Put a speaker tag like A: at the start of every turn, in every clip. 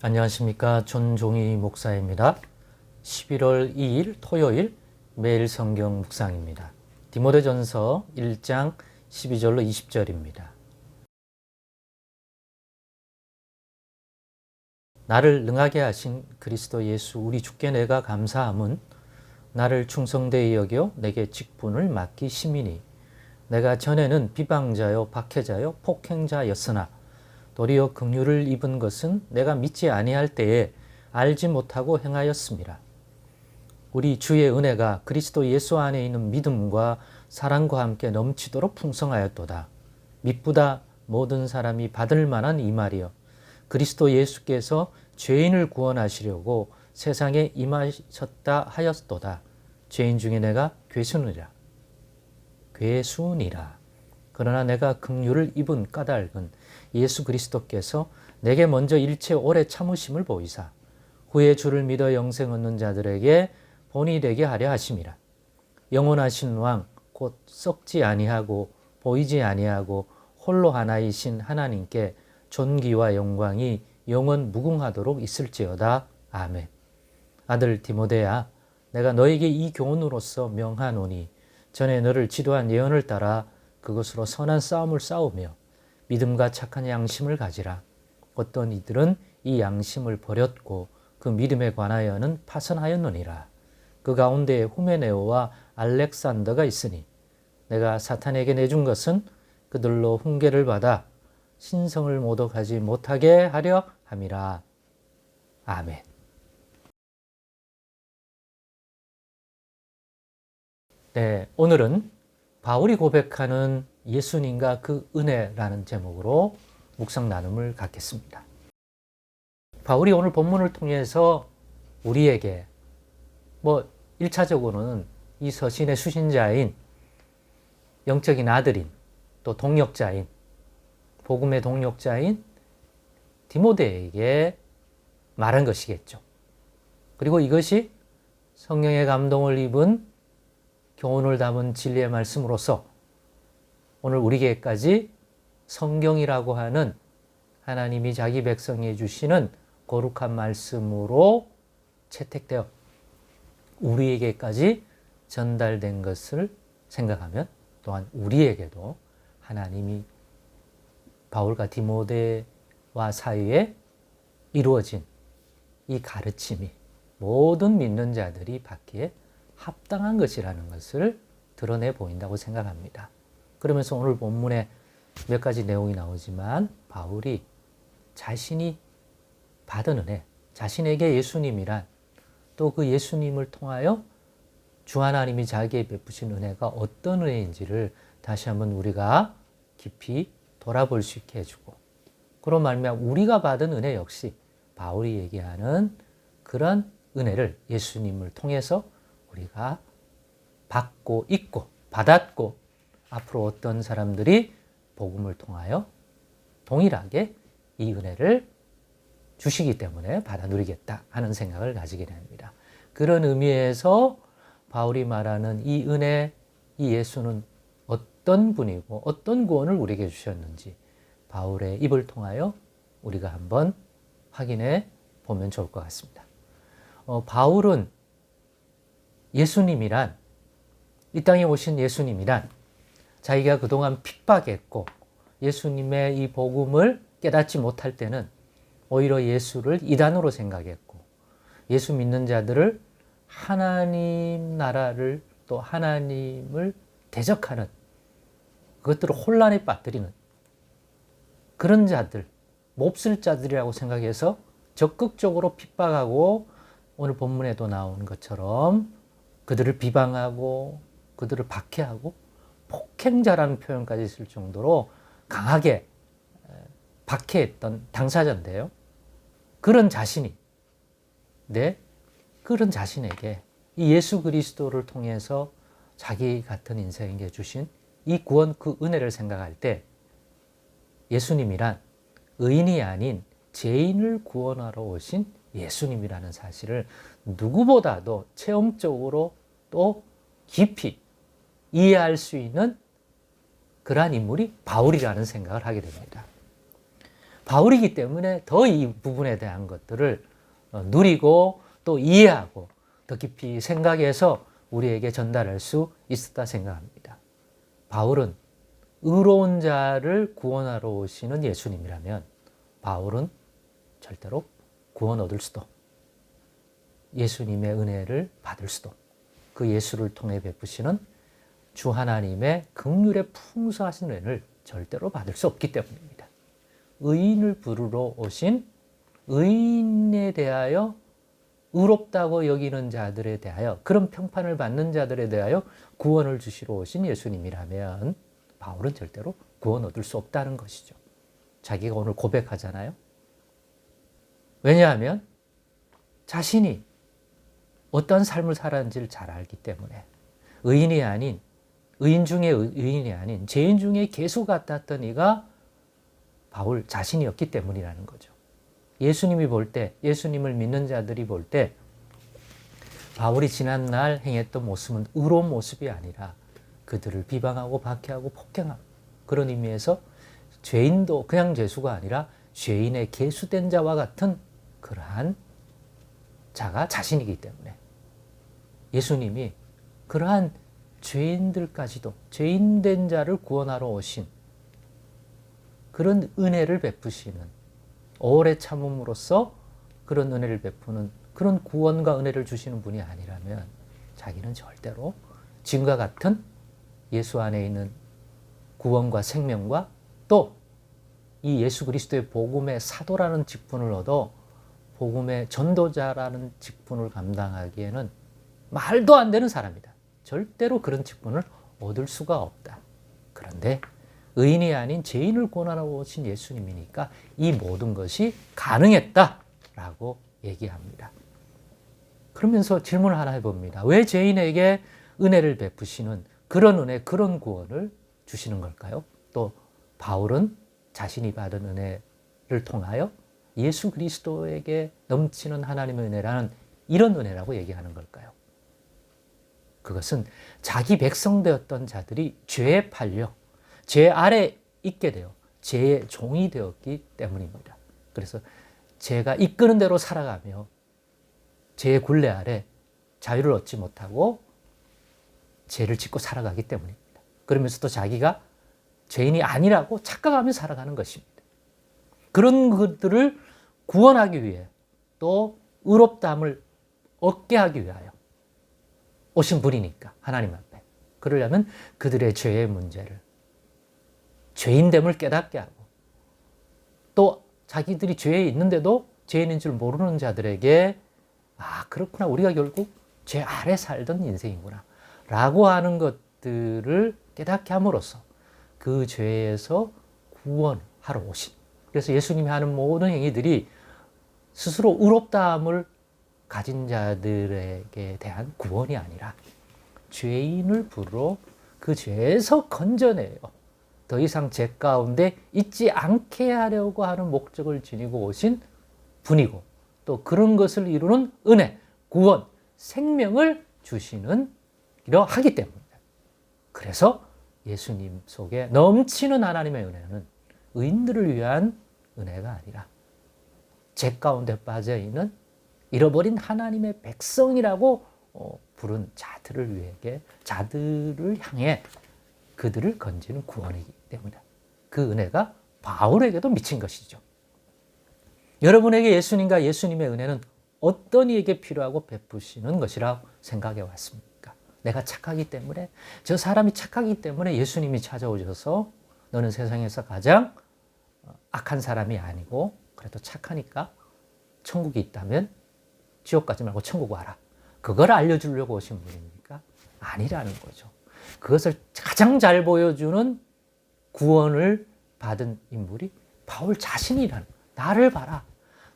A: 안녕하십니까. 존종희 목사입니다. 11월 2일 토요일 매일 성경 묵상입니다. 디모데전서 1장 12절로 20절입니다. 나를 능하게 하신 그리스도 예수 우리 주께 내가 감사함은 나를 충성되이 여겨 내게 직분을 맡기 심이니 내가 전에는 비방자요 박해자요 폭행자였으나 도리어 긍휼을 입은 것은 내가 믿지 아니할 때에 알지 못하고 행하였습니다. 우리 주의 은혜가 그리스도 예수 안에 있는 믿음과 사랑과 함께 넘치도록 풍성하였도다. 믿보다 모든 사람이 받을 만한 이 말이여. 그리스도 예수께서 죄인을 구원하시려고 세상에 임하셨다 하였도다. 죄인 중에 내가 괴순이라. 괴순이라. 그러나 내가 긍휼을 입은 까닭은 예수 그리스도께서 내게 먼저 일체 오래 참으심을 보이사 후에 주를 믿어 영생 얻는 자들에게 본이 되게 하려 하심이라. 영원하신 왕 곧 썩지 아니하고 보이지 아니하고 홀로 하나이신 하나님께 존귀와 영광이 영원 무궁하도록 있을지어다. 아멘. 아들 디모데야 내가 너에게 이 교훈으로서 명하노니 전에 너를 지도한 예언을 따라 그것으로 선한 싸움을 싸우며 믿음과 착한 양심을 가지라. 어떤 이들은 이 양심을 버렸고 그 믿음에 관하여는 파선하였느니라. 그 가운데 후메네오와 알렉산더가 있으니 내가 사탄에게 내준 것은 그들로 훈계를 받아 신성을 모독하지 못하게 하려 함이라. 아멘. 네, 오늘은 바울이 고백하는 예수님과 그 은혜라는 제목으로 묵상 나눔을 갖겠습니다. 바울이 오늘 본문을 통해서 우리에게 뭐 1차적으로는 이 서신의 수신자인 영적인 아들인 또 동역자인 복음의 동역자인 디모데에게 말한 것이겠죠. 그리고 이것이 성령의 감동을 입은 교훈을 담은 진리의 말씀으로서 오늘 우리에게까지 성경이라고 하는 하나님이 자기 백성에 주시는 거룩한 말씀으로 채택되어 우리에게까지 전달된 것을 생각하면 또한 우리에게도 하나님이 바울과 디모데와 사이에 이루어진 이 가르침이 모든 믿는 자들이 받기에 합당한 것이라는 것을 드러내 보인다고 생각합니다. 그러면서 오늘 본문에 몇 가지 내용이 나오지만 바울이 자신이 받은 은혜, 자신에게 예수님이란 또 그 예수님을 통하여 주 하나님이 자기에 베푸신 은혜가 어떤 은혜인지를 다시 한번 우리가 깊이 돌아볼 수 있게 해주고 그런 말미암아 우리가 받은 은혜 역시 바울이 얘기하는 그런 은혜를 예수님을 통해서 우리가 받고 있고 받았고 앞으로 어떤 사람들이 복음을 통하여 동일하게 이 은혜를 주시기 때문에 받아 누리겠다 하는 생각을 가지게 됩니다. 그런 의미에서 바울이 말하는 이 은혜, 이 예수는 어떤 분이고 어떤 구원을 우리에게 주셨는지 바울의 입을 통하여 우리가 한번 확인해 보면 좋을 것 같습니다. 어, 바울은 예수님이란 이 땅에 오신 예수님이란 자기가 그동안 핍박했고 예수님의 이 복음을 깨닫지 못할 때는 오히려 예수를 이단으로 생각했고 예수 믿는 자들을 하나님 나라를 또 하나님을 대적하는 그것들을 혼란에 빠뜨리는 그런 자들, 몹쓸 자들이라고 생각해서 적극적으로 핍박하고 오늘 본문에도 나온 것처럼 그들을 비방하고 그들을 박해하고 폭행자라는 표현까지 있을 정도로 강하게 박해했던 당사자인데요. 그런 자신이 네 그런 자신에게 이 예수 그리스도를 통해서 자기 같은 인생에게 주신 이 구원 그 은혜를 생각할 때 예수님이란 의인이 아닌 죄인을 구원하러 오신 예수님이라는 사실을 누구보다도 체험적으로 또 깊이 이해할 수 있는 그러한 인물이 바울이라는 생각을 하게 됩니다. 바울이기 때문에 더 이 부분에 대한 것들을 어, 누리고 또 이해하고 더 깊이 생각해서 우리에게 전달할 수 있었다 생각합니다. 바울은 의로운 자를 구원하러 오시는 예수님이라면 바울은 절대로 구원 얻을 수도 예수님의 은혜를 받을 수도 그 예수를 통해 베푸시는 주 하나님의 극률의 풍성하신 은혜를 절대로 받을 수 없기 때문입니다. 의인을 부르러 오신 의인에 대하여 의롭다고 여기는 자들에 대하여 그런 평판을 받는 자들에 대하여 구원을 주시러 오신 예수님이라면 바울은 절대로 구원 얻을 수 없다는 것이죠. 자기가 오늘 고백하잖아요. 왜냐하면 자신이 어떤 삶을 살았는지를 잘 알기 때문에 의인이 아닌 의인 중에 의인이 아닌 죄인 중에 개수 같았던 이가 바울 자신이었기 때문이라는 거죠. 예수님이 볼 때, 예수님을 믿는 자들이 볼 때, 바울이 지난날 행했던 모습은 의로운 모습이 아니라 그들을 비방하고 박해하고 폭행하고 그런 의미에서 죄인도 그냥 죄수가 아니라 죄인의 개수된 자와 같은 그러한 자가 자신이기 때문에 예수님이 그러한 죄인들까지도 죄인된 자를 구원하러 오신 그런 은혜를 베푸시는 오래 참음으로써 그런 은혜를 베푸는 그런 구원과 은혜를 주시는 분이 아니라면 자기는 절대로 지금과 같은 예수 안에 있는 구원과 생명과 또 이 예수 그리스도의 복음의 사도라는 직분을 얻어 복음의 전도자라는 직분을 감당하기에는 말도 안 되는 사람이다. 절대로 그런 직분을 얻을 수가 없다. 그런데 의인이 아닌 죄인을 고난하러 오신 예수님이니까 이 모든 것이 가능했다라고 얘기합니다. 그러면서 질문을 하나 해봅니다. 왜 죄인에게 은혜를 베푸시는 그런 은혜, 그런 구원을 주시는 걸까요? 또 바울은 자신이 받은 은혜를 통하여 예수 그리스도에게 넘치는 하나님의 은혜라는 이런 은혜라고 얘기하는 걸까요? 그것은 자기 백성 되었던 자들이 죄에 팔려 죄 아래 있게 되어 죄의 종이 되었기 때문입니다. 그래서 죄가 이끄는 대로 살아가며 죄의 굴레 아래 자유를 얻지 못하고 죄를 짓고 살아가기 때문입니다. 그러면서 또 자기가 죄인이 아니라고 착각하며 살아가는 것입니다. 그런 것들을 구원하기 위해 또 의롭다함을 얻게 하기 위하여 오신 분이니까 하나님 앞에. 그러려면 그들의 죄의 문제를 죄인됨을 깨닫게 하고 또 자기들이 죄에 있는데도 죄인인 줄 모르는 자들에게 아 그렇구나. 우리가 결국 죄 아래 살던 인생이구나. 라고 하는 것들을 깨닫게 함으로써 그 죄에서 구원하러 오신. 그래서 예수님이 하는 모든 행위들이 스스로 의롭다함을 가진 자들에게 대한 구원이 아니라 죄인을 부르러 그 죄에서 건져내요. 더 이상 죄 가운데 있지 않게 하려고 하는 목적을 지니고 오신 분이고 또 그런 것을 이루는 은혜, 구원, 생명을 주시는 이러 하기 때문입니다. 그래서 예수님 속에 넘치는 하나님의 은혜는 의인들을 위한 은혜가 아니라 죄 가운데 빠져 있는 잃어버린 하나님의 백성이라고 어, 부른 자들을 위해 자들을 향해 그들을 건지는 구원이기 때문에 그 은혜가 바울에게도 미친 것이죠. 여러분에게 예수님과 예수님의 은혜는 어떤 이에게 필요하고 베푸시는 것이라고 생각해 왔습니다. 내가 착하기 때문에 저 사람이 착하기 때문에 예수님이 찾아오셔서 너는 세상에서 가장 어, 악한 사람이 아니고 그래도 착하니까 천국이 있다면 지옥 가지 말고 천국 와라. 그걸 알려주려고 오신 분입니까? 아니라는 거죠. 그것을 가장 잘 보여주는 구원을 받은 인물이 바울 자신이라는 나를 봐라.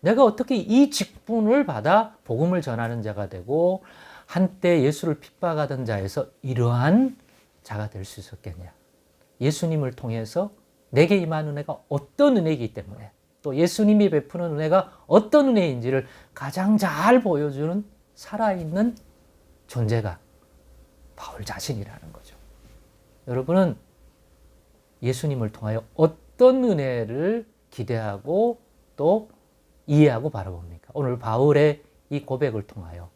A: 내가 어떻게 이 직분을 받아 복음을 전하는 자가 되고 한때 예수를 핍박하던 자에서 이러한 자가 될 수 있었겠냐. 예수님을 통해서 내게 임한 은혜가 어떤 은혜이기 때문에 또 예수님이 베푸는 은혜가 어떤 은혜인지를 가장 잘 보여주는 살아있는 존재가 바울 자신이라는 거죠. 여러분은 예수님을 통하여 어떤 은혜를 기대하고 또 이해하고 바라봅니까? 오늘 바울의 이 고백을 통하여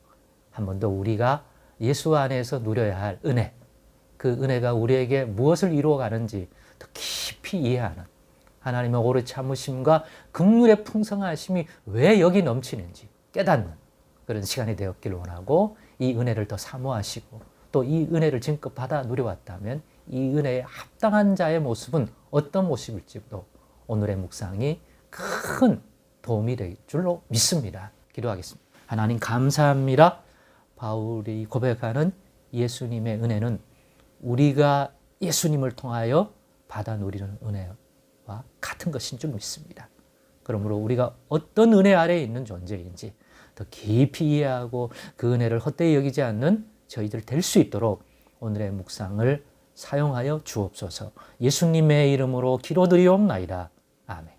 A: 한 번 더 우리가 예수 안에서 누려야 할 은혜, 그 은혜가 우리에게 무엇을 이루어 가는지 더 깊이 이해하는 하나님의 오래 참으심과 극률의 풍성하심이 왜 여기 넘치는지 깨닫는 그런 시간이 되었기를 원하고 이 은혜를 더 사모하시고 또 이 은혜를 지금껏 받아 누려왔다면 이 은혜에 합당한 자의 모습은 어떤 모습일지도 오늘의 묵상이 큰 도움이 될 줄로 믿습니다. 기도하겠습니다. 하나님 감사합니다. 바울이 고백하는 예수님의 은혜는 우리가 예수님을 통하여 받아 누리는 은혜와 같은 것인 줄 믿습니다. 그러므로 우리가 어떤 은혜 아래에 있는 존재인지 더 깊이 이해하고 그 은혜를 헛되이 여기지 않는 저희들 될 수 있도록 오늘의 묵상을 사용하여 주옵소서. 예수님의 이름으로 기도드리옵나이다. 아멘.